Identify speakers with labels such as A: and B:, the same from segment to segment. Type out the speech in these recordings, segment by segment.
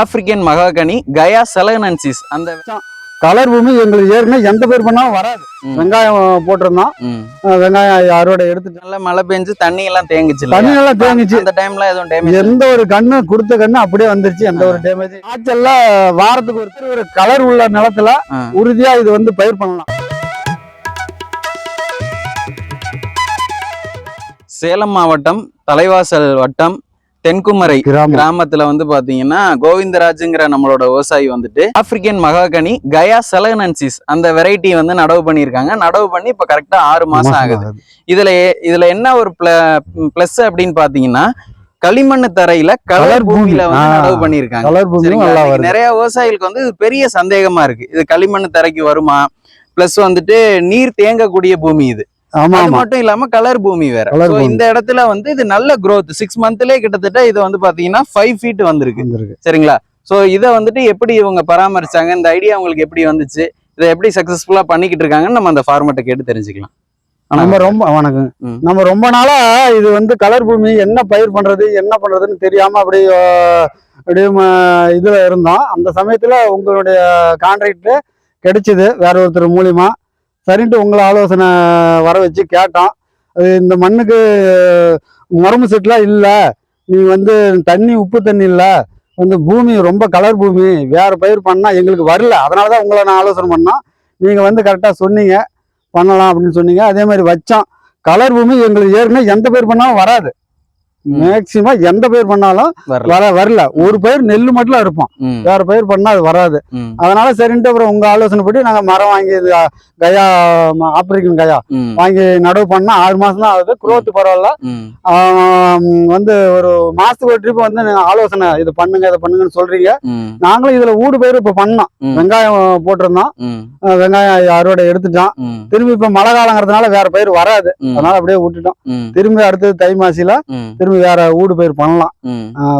A: African மகாகனி Gaya செலகனன்சிஸ். அந்த
B: colour பூமி எங்களுக்கு ஏற்கனவே எந்த பேர் பண்ணாலும் வராது. வெங்காயம் போட்டிருந்தோம். வெங்காயம் அறுவடை எடுத்துட்டு
A: நல்ல மழை பெஞ்சு தண்ணி எல்லாம் தேங்குச்சு
B: தண்ணி? நல்லா தேங்கிச்சு.
A: அந்த டைம்ல எதுவும் டேமேஜ்
B: எந்த ஒரு கண்ணு கொடுத்த கண்ணு அப்படியே வந்துருச்சு எந்த ஒரு டேமேஜ் காய்ச்சல்ல வாரத்துக்கு ஒருத்தர் ஒரு கலர் உள்ள நிலத்துல. உறுதியா இது வந்து பயிர் பண்ணலாம்.
A: சேலம் மாவட்டம் தலைவாசல் வட்டம் தென்குமரை கிராமத்துல வந்து பாத்தீங்கன்னா கோவிந்தராஜுங்கிற நம்மளோட விவசாயி வந்துட்டு ஆப்பிரிக்கன் மகாகனி கயா செலகனன்சிஸ் அந்த வெரைட்டி வந்து நடவு பண்ணியிருக்காங்க. நடவு பண்ணி இப்ப கரெக்டா ஆறு மாசம் ஆகுது. இதுல இதுல என்ன ஒரு பிளஸ் அப்படின்னு பாத்தீங்கன்னா களிமண் தரையில கலர்
B: பூமி.
A: பூமியில வந்து. நடவு
B: வருது.
A: நிறைய விவசாயிகளுக்கு வந்து பெரிய சந்தேகமா இருக்கு. இது களிமண் தரைக்கு வருமா? பிளஸ் வந்துட்டு நீர் தேங்கக்கூடிய பூமி இது. அது மட்டும் இல்லாம கலர் பூமி வேற. இந்த இடத்துல வந்து இது நல்ல growth. சிக்ஸ் மந்த்லயே கிட்டத்தட்ட இது வந்து பாத்தீங்கன்னா ஃபைவ் ஃபீட் வந்திருக்கு. சரிங்களா? சோ இதை வந்துட்டு எப்படி இவங்க பராமரிச்சாங்க? இந்த ஐடியா உங்களுக்கு எப்படி வந்துச்சு? இதை எப்படி சக்சஸ்ஃபுல்லா பண்ணிக்கிட்டு இருக்காங்கன்னு நம்ம அந்த ஃபார்மேட்டை கேட்டு தெரிஞ்சுக்கலாம்.
B: நம்ம ரொம்ப வணக்கம். நம்ம ரொம்ப நாளா இது வந்து கலர் பூமி என்ன பயிர் பண்றது என்ன பண்றதுன்னு தெரியாம அப்படி அப்படியே இதுல இருந்தோம். அந்த சமயத்துல உங்களுடைய கான்ட்ராக்ட் கிடைச்சது வேற ஒருத்தர் மூலியமா. சரின்ட்டு உங்களை ஆலோசனை வர வச்சு கேட்டோம் அது இந்த மண்ணுக்கு முரம்பு செட்டுலாம் இல்லை. நீ வந்து தண்ணி உப்பு தண்ணி இல்லை. வந்து பூமி ரொம்ப கலர் பூமி. வேற பயிர் பண்ணால் எங்களுக்கு வரல. அதனால தான் உங்களை நான் ஆலோசனை பண்ணோம். நீங்கள் வந்து கரெக்டாக சொன்னீங்க. பண்ணலாம் அப்படின்னு சொன்னீங்க. அதே மாதிரி வச்சோம் கலர் பூமி எங்களுக்கு ஏற்கனவே எந்த பயிர் பண்ணாலும் வராது. மேக்சிமம் எந்த பயிர் பண்ணாலும் வர வரல. ஒரு பயிர் நெல் மட்டும் இருப்போம் வேற பயிர் பண்ணா அது வராது. அதனால சரின்ட்டு அப்புறம் உங்க ஆலோசனைப்படி நாங்க மரம் வாங்கி கயா ஆப்பிரிக்கன் கயா வாங்கி நடவு பண்ணா ஆறு மாசம் தான் ஆகுது குரோத் பரவாயில்ல. வந்து ஒரு மாசத்துக்கு ஒரு ட்ரிப் வந்து நீங்க ஆலோசனை இது பண்ணுங்க இதை பண்ணுங்கன்னு சொல்றீங்க. நாங்களும் இதுல ஊடு பயிர் இப்ப பண்ணோம். வெங்காயம் போட்டிருந்தோம். வெங்காயம் அறுவடை எடுத்துட்டோம். திரும்பி இப்ப மழை காலங்கிறதுனால வேற பயிர் வராது. அதனால அப்படியே விட்டுட்டோம். திரும்பி அடுத்தது தை மாசில
A: ம்,
B: திரும்பி வேற ஊடு பயிர் பண்ணலாம்.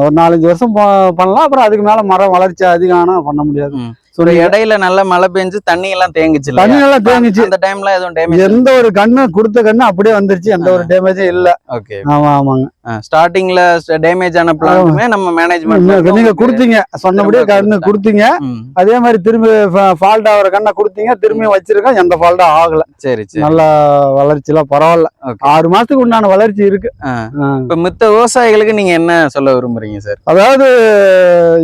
B: ஒரு நாலஞ்சு வருஷம் பண்ணலாம். அப்புறம் அதுக்கு மேல மரம் வளர்ச்சி அதிகம் ஆனா பண்ண முடியாது. சொல்லி
A: இடையில நல்ல மழை பெஞ்சு தண்ணி எல்லாம் தேங்குச்சு?
B: தண்ணி நல்லா தேங்கிச்சு.
A: அந்த டைம்ல எதுவும் டேமேஜ்
B: எந்த ஒரு கண்ணு கொடுத்த கண்ணு அப்படியே வந்துருச்சு. எந்த ஒரு டேமேஜும் இல்ல.
A: ஓகே
B: ஆமா ஆமாங்க.
A: ஸ்டார்டிங்ல டேமேஜ் ஆன பிளான்ட்டுமே நம்ம மேனேஜ்மெண்ட்
B: நீங்க கொடுத்தீங்க. சொன்னபடியே கண்ணு
A: கொடுத்தாங்க.
B: அதே மாதிரி திரும்பி ஃபால்ட் ஆகிற கண்ணை கொடுத்தீங்க. திரும்பி வச்சிருக்கோம் எந்த ஃபால்ட்டும் ஆகல.
A: சரி சரி.
B: நல்ல வளர்ச்சி எல்லாம் பரவாயில்ல. ஆறு மாசத்துக்கு உண்டான வளர்ச்சி இருக்கு.
A: இப்ப மித்த விவசாயிகளுக்கு நீங்க என்ன சொல்ல விரும்புறீங்க சார்
B: அதாவது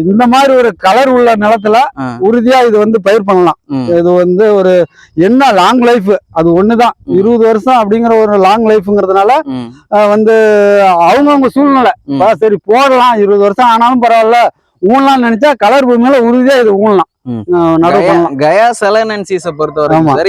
B: இந்த மாதிரி ஒரு கலர் உள்ள நிலத்துல
A: ஆ.
B: உறுதியா இது வந்து பயிர் பண்ணலாம். இது வந்து ஒரு என்ன லாங் லைஃப் அது ஒண்ணுதான். இருபது வருஷம் அப்படிங்கிற ஒரு லாங் லைஃப்ங்கிறதுனால வந்து அவங்கவுங்க சூழ்நிலை. சரி போடலாம். இருபது வருஷம் ஆனாலும் பரவாயில்ல. ஊனலாம்னு நினைச்சா கலர் பூமியில உறுதியா இது ஊனலாம்.
A: ம்.
B: அஹ் நடவு
A: கயா- செலனன்சிஸ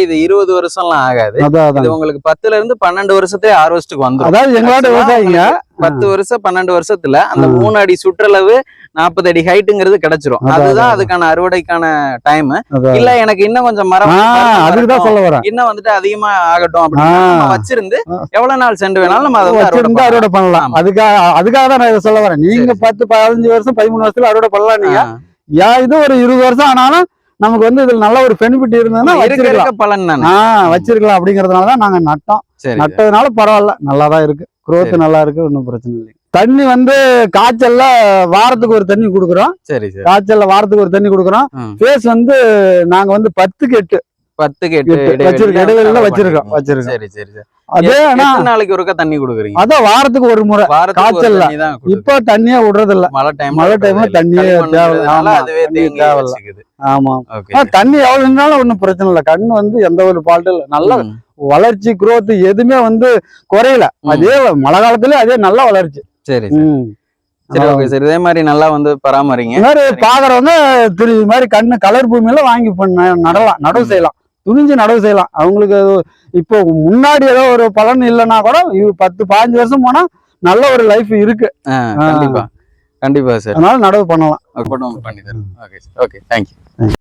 A: இது இருபது வருஷம்லாம் ஆகாது
B: அதான் அதான்
A: இது உங்களுக்கு பத்துல இருந்து பன்னெண்டு வருஷத்தே ஹார்வெஸ்ட்டுக்கு வந்துரும்
B: அதாவது எங்களோட
A: Actually,
B: விவசாயிங்க
A: பத்து வருஷம் பன்னெண்டு வருஷத்துல அந்த. மூணு அடி சுற்றளவு நாற்பது அடி ஹைட்டுங்கிறது கிடைச்சிரும் அதுதான். அதுக்கான அறுவடைக்கான டைம். இல்ல எனக்கு இன்னும் கொஞ்சம் மரம்
B: ஆஹ் அதுக்கு தான்
A: வரட்டும்,
B: சொல்ல வரேன்
A: இன்னும் வந்துட்டு அதிகமா ஆகட்டும் அப்படின்னு வச்சிருந்து. எவ்வளவு நாள் சென்று வேணாலும் நம்ம அதை அறுவடை பண்ணலாம்.
B: அறுவடை பண்ணலாம்
A: ஆமா.
B: அதுக்காக அதுக்காக தான் நான் இதை சொல்ல வரேன் நீங்க. பத்து பதினஞ்சு வருஷம் பதிமூணு வருஷத்துல அறுவடை பண்ணலாம் நீங்க. யா இது ஒரு இருபது வருஷம் ஆனாலும் நமக்கு வந்து இதுல நல்ல ஒரு பெனிஃபிட் இருந்ததுன்னா வச்சிருக்கலாம்.
A: பலன்
B: ஆஹ் வச்சிருக்கலாம் அப்படிங்கறதுனால தான் நாங்க நட்டோம். நட்டதுனால பரவாயில்ல நல்லா தான் இருக்கு
A: சரி.
B: நல்லா இருக்கு ஒன்றும் பிரச்சனை இல்லை தண்ணி வந்து காய்ச்சல்ல வாரத்துக்கு ஒரு தண்ணி கொடுக்குறோம்.
A: சரி சரி.
B: காய்ச்சல்ல வாரத்துக்கு ஒரு தண்ணி கொடுக்குறோம். ஃபேஸ் வந்து நாங்க வந்து பத்துக்கு எட்டு.
A: பத்து கேட்டு
B: எட்டு. வச்சிருக்கோம் இடைவெளியில வச்சிருக்கோம் வச்சிருக்கோம்.
A: சரி சரி சரி.
B: அதே
A: நாளைக்கு ஒருக்கா தண்ணி கொடுக்குறீங்க?
B: அதான் வாரத்துக்கு ஒரு முறை காய்ச்சல்ல. இப்போ தண்ணியே விடுறது இல்ல
A: மழை டைம்
B: மழை time ல தண்ணியே தேவையில்ல. ஆமா தண்ணி எவ்வளவு இருந்தாலும் ஒண்ணும் பிரச்சனை இல்லை. கண்ணு வந்து எந்த ஒரு ஃபால்ட்டும் இல்லை. நல்ல வளர்ச்சி growth எதுவுமே வந்து குறையல. அதே மழை காலத்துல அதே நல்ல வளர்ச்சி.
A: சரி சரி. ஓகே சரி. இதே மாதிரி நல்லா வந்து பராமரிங்க.
B: பாக்குறவங்க மாதிரி கண்ணு கலர் பூமியில வாங்கி பண்ண நடலாம் நடவு. செய்யலாம். துணிஞ்சு நடவு செய்யலாம். அவங்களுக்கு இப்போ முன்னாடி ஏதோ ஒரு பலன் இல்லைன்னா கூட இது பத்து பாஞ்சு வருஷம் போனா நல்ல ஒரு லைஃப் இருக்கு.
A: கண்டிப்பா. கண்டிப்பா சார்
B: அதனால நடவு பண்ணலாம்.
A: பண்ணி தரேன் ஓகே ஓகே தேங்க்யூ